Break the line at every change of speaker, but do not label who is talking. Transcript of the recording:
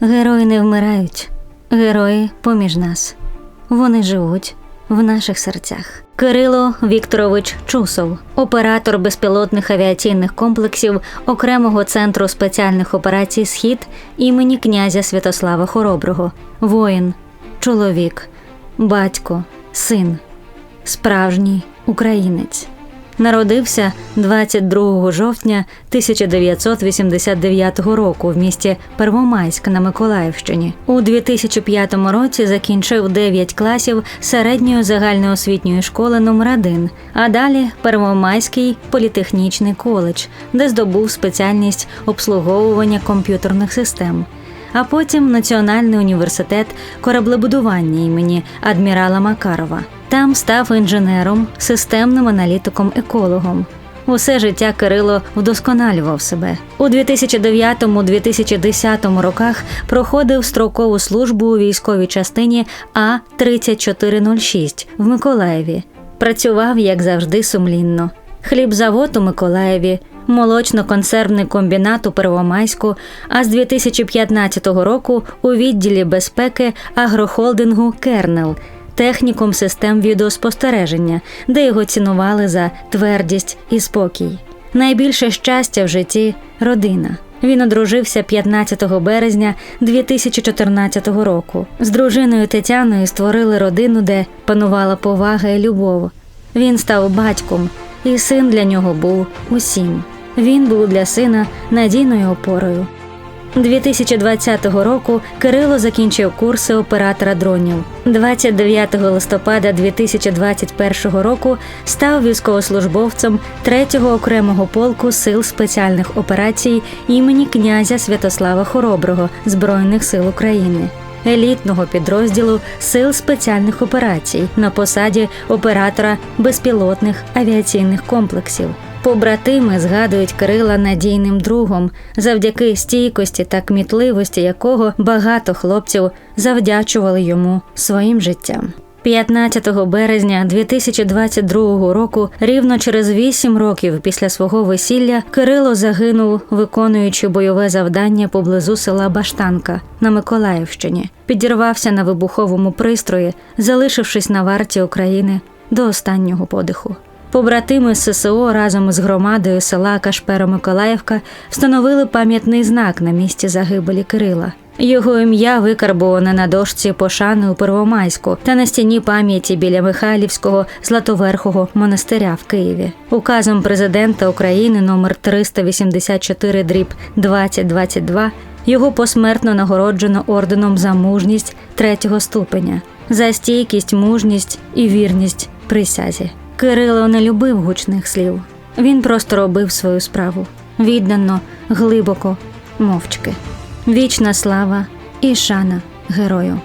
Герої не вмирають, герої поміж нас. Вони живуть в наших серцях. Кирило Вікторович Чусов, оператор безпілотних авіаційних комплексів окремого центру спеціальних операцій Схід імені князя Святослава Хороброго, воїн, чоловік, батько, син, справжній українець. Народився 22 жовтня 1989 року в місті Первомайськ на Миколаївщині. У 2005 році закінчив 9 класів середньої загальноосвітньої школи номер 1 а далі Первомайський політехнічний коледж, де здобув спеціальність обслуговування комп'ютерних систем. А потім Національний університет кораблебудування імені адмірала Макарова. Там став інженером, системним аналітиком-екологом. Усе життя Кирило вдосконалював себе. У 2009-2010 роках проходив строкову службу у військовій частині А 3406 в Миколаєві. Працював, як завжди, сумлінно. Хлібзавод у Миколаєві, молочно-консервний комбінат у Первомайську, а з 2015 року у відділі безпеки агрохолдингу Кернел – технікум систем відеоспостереження, де його цінували за твердість і спокій. Найбільше щастя в житті родина. Він одружився 15 березня 2014 року. З дружиною Тетяною створили родину, де панувала повага і любов. Він став батьком, і син для нього був усім. Він був для сина надійною опорою. 2020 року Кирило закінчив курси оператора дронів. 29 листопада 2021 року став військовослужбовцем 3-го окремого полку сил спеціальних операцій імені князя Святослава Хороброго Збройних сил України. Елітного підрозділу сил спеціальних операцій на посаді оператора безпілотних авіаційних комплексів. Побратими згадують Кирила надійним другом, завдяки стійкості та кмітливості якого багато хлопців завдячували йому своїм життям. 15 березня 2022 року, рівно через 8 років після свого весілля, Кирило загинув, виконуючи бойове завдання поблизу села Баштанка на Миколаївщині. Підірвався на вибуховому пристрої, залишившись на варті України до останнього подиху. Побратими ССО разом із громадою села Кашперо-Миколаївка встановили пам'ятний знак на місці загибелі Кирила. Його ім'я викарбоване на дошці пошани у Первомайську та на стіні пам'яті біля Михайлівського Златоверхого монастиря в Києві. Указом президента України номер 384 дріб 2022 його посмертно нагороджено орденом за мужність третього ступеня, за стійкість, мужність і вірність присязі. Кирило не любив гучних слів. Він просто робив свою справу віддано, глибоко, мовчки. Вічна слава і шана герою.